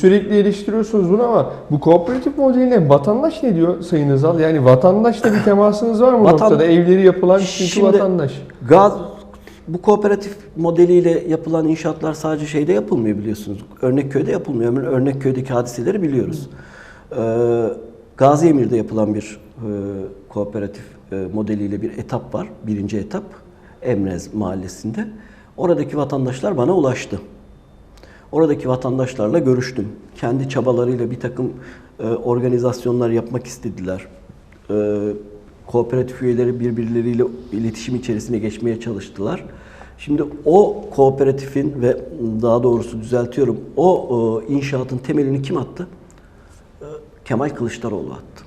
sürekli eleştiriyorsunuz bunu ama bu kooperatif modeline vatandaş ne diyor Sayın Özal? Yani vatandaşla bir temasınız var mı Vatan- noktada? Evleri yapılan çünkü Şimdi- vatandaş. Gaz bu kooperatif modeliyle yapılan inşaatlar sadece şeyde yapılmıyor biliyorsunuz. Örnekköy'de yapılmıyor. Örne- Örnekköy'deki hadiseleri biliyoruz. Ee, Gazi Emir'de yapılan bir e, kooperatif e, modeliyle bir etap var. Birinci etap Emrez mahallesinde. Oradaki vatandaşlar bana ulaştı. Oradaki vatandaşlarla görüştüm. Kendi çabalarıyla bir takım e, organizasyonlar yapmak istediler. E, kooperatif üyeleri birbirleriyle iletişim içerisine geçmeye çalıştılar. Şimdi o kooperatifin ve daha doğrusu düzeltiyorum, o e, inşaatın temelini kim attı? E, Kemal Kılıçdaroğlu attı.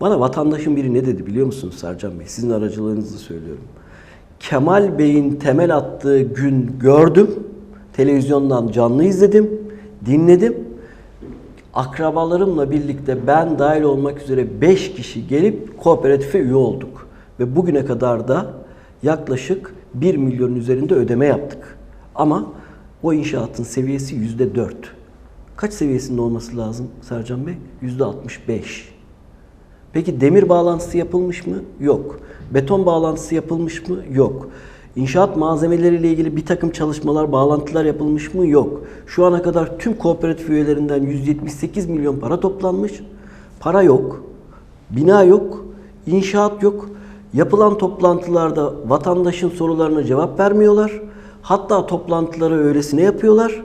Bana vatandaşın biri ne dedi biliyor musunuz Sercan Bey? Sizin aracılığınızla söylüyorum. Kemal Bey'in temel attığı gün gördüm. Televizyondan canlı izledim, dinledim. Akrabalarımla birlikte ben dahil olmak üzere 5 kişi gelip kooperatife üye olduk. Ve bugüne kadar da yaklaşık 1 milyonun üzerinde ödeme yaptık. Ama o inşaatın seviyesi %4. Kaç seviyesinde olması lazım Sercan Bey? %65. Peki demir bağlantısı yapılmış mı? Yok. Beton bağlantısı yapılmış mı? Yok. İnşaat malzemeleriyle ilgili bir takım çalışmalar, bağlantılar yapılmış mı? Yok. Şu ana kadar tüm kooperatif üyelerinden 178 milyon para toplanmış. Para yok. Bina yok. inşaat yok. Yapılan toplantılarda vatandaşın sorularına cevap vermiyorlar. Hatta toplantıları öylesine yapıyorlar.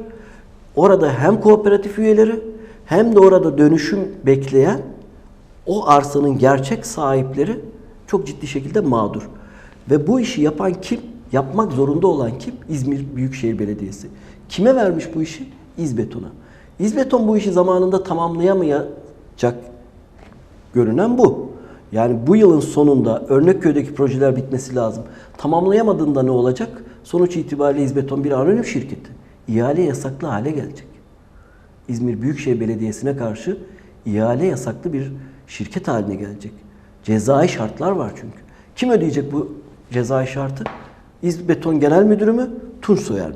Orada hem kooperatif üyeleri hem de orada dönüşüm bekleyen o arsanın gerçek sahipleri çok ciddi şekilde mağdur. Ve bu işi yapan kim? Yapmak zorunda olan kim? İzmir Büyükşehir Belediyesi. Kime vermiş bu işi? İzbeton'a. İzbeton bu işi zamanında tamamlayamayacak görünen bu. Yani bu yılın sonunda Örnekköy'deki projeler bitmesi lazım. Tamamlayamadığında ne olacak? Sonuç itibariyle İzbeton bir anonim şirketi. İhale yasaklı hale gelecek. İzmir Büyükşehir Belediyesi'ne karşı ihale yasaklı bir şirket haline gelecek. Cezai şartlar var çünkü. Kim ödeyecek bu cezai şartı? İzbeton Genel Müdürü mü? Tunç Soyer mı?